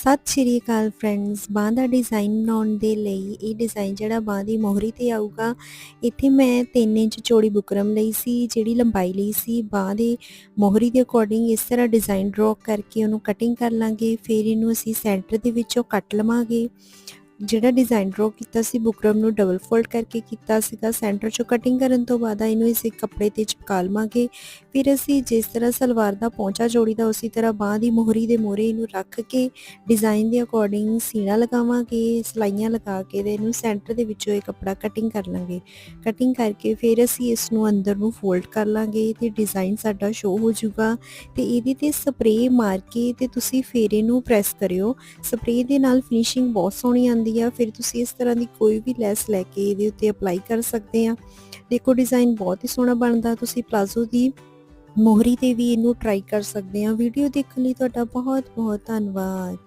ਸਤਿ ਸ਼੍ਰੀ ਅਕਾਲ ਫਰੈਂਡਸ ਬਾਂਹ ਦਾ ਡਿਜ਼ਾਈਨ ਬਣਾਉਣ ਦੇ ਲਈ ਇਹ ਡਿਜ਼ਾਈਨ ਜਿਹੜਾ ਬਾਂਹ ਦੀ ਮੋਹਰੀ ਤੇ ਆਊਗਾ, ਇੱਥੇ ਮੈਂ 3 ਇੰਚ ਚੌੜੀ ਬੁਕਰਮ ਲਈ ਸੀ, ਜਿਹੜੀ ਲੰਬਾਈ ਲਈ ਸੀ। ਬਾਂਹ ਦੇ ਮੋਹਰੀ ਦੇ ਅਕੋਰਡਿੰਗ ਇਸ ਤਰ੍ਹਾਂ ਡਿਜ਼ਾਈਨ ਡਰਾ ਕਰਕੇ ਉਹਨੂੰ ਕਟਿੰਗ ਕਰ ਲਾਂਗੇ। ਫਿਰ ਇਹਨੂੰ ਅਸੀਂ ਸੈਂਟਰ ਦੇ ਵਿੱਚੋਂ ਕੱਟ ਲਵਾਂਗੇ। ਜਿਹੜਾ ਡਿਜ਼ਾਈਨ ਡਰਾ ਕੀਤਾ ਸੀ ਬੁਕਰਮ ਨੂੰ ਡਬਲ ਫੋਲਡ ਕਰਕੇ ਕੀਤਾ ਸੀਗਾ ਸੈਂਟਰ ਚੋਂ ਕਟਿੰਗ ਕਰਨ ਤੋਂ ਬਾਅਦ ਇਹਨੂੰ ਇਸੇ ਕੱਪੜੇ ਤੇ ਚਿਪਕਾ ਲਵਾਂਗੇ। ਫਿਰ ਅਸੀਂ ਜਿਸ ਤਰ੍ਹਾਂ ਸਲਵਾਰ ਦਾ ਪੌਂਚਾ ਜੋੜੀਦਾ, ਉਸੇ ਤਰ੍ਹਾਂ ਬਾਹ ਦੀ ਮੋਹਰੀ ਦੇ ਮੋਹਰੇ ਇਹਨੂੰ ਰੱਖ ਕੇ ਡਿਜ਼ਾਈਨ ਦੇ ਅਕੋਰਡਿੰਗ ਸੀਣਾ ਲਗਾਵਾਂਗੇ, ਸਲਾਈਆਂ ਲਗਾ ਕੇ ਤੇ ਇਹਨੂੰ ਸੈਂਟਰ ਦੇ ਵਿੱਚੋਂ ਇਹ ਕੱਪੜਾ ਕਟਿੰਗ ਕਰ ਲਾਂਗੇ। ਕਟਿੰਗ ਕਰਕੇ ਫਿਰ ਅਸੀਂ ਇਸ ਨੂੰ ਅੰਦਰ ਨੂੰ ਫੋਲਡ ਕਰ ਲਾਂਗੇ ਤੇ ਡਿਜ਼ਾਈਨ ਸਾਡਾ ਸ਼ੋ ਹੋ ਜਾਊਗਾ। ਤੇ ਇਹਦੇ ਤੇ ਸਪਰੇਅ ਮਾਰ ਕੇ ਤੇ ਤੁਸੀਂ ਫਿਰ ਇਹਨੂੰ ਪ੍ਰੈਸ ਕਰਿਓ। ਸਪਰੇਅ ਦੇ ਨਾਲ ਫਿਨਿਸ਼ਿੰਗ ਬਹੁਤ ਸੋਹਣੀ ਆਉਂਦੀ ਆ, ਫਿਰ ਤੁਸੀਂ ਇਸ ਤਰ੍ਹਾਂ ਦੀ ਕੋਈ ਵੀ ਲੈਸ ਲੈ ਕੇ ਇਹਦੇ ਉੱਤੇ ਅਪਲਾਈ ਕਰ ਸਕਦੇ ਆ। ਦੇਖੋ ਡਿਜ਼ਾਈਨ ਬਹੁਤ ਹੀ ਸੋਹਣਾ ਬਣਦਾ, ਤੁਸੀਂ ਪਲਾਜ਼ੋ ਦੀ ਮੋਹਰੀ ਤੇ ਵੀ ਇਹਨੂੰ ਟਰਾਈ ਕਰ ਸਕਦੇ ਆ। ਵੀਡੀਓ ਦੇਖਣ ਲਈ ਤੁਹਾਡਾ ਬਹੁਤ ਬਹੁਤ ਧੰਨਵਾਦ।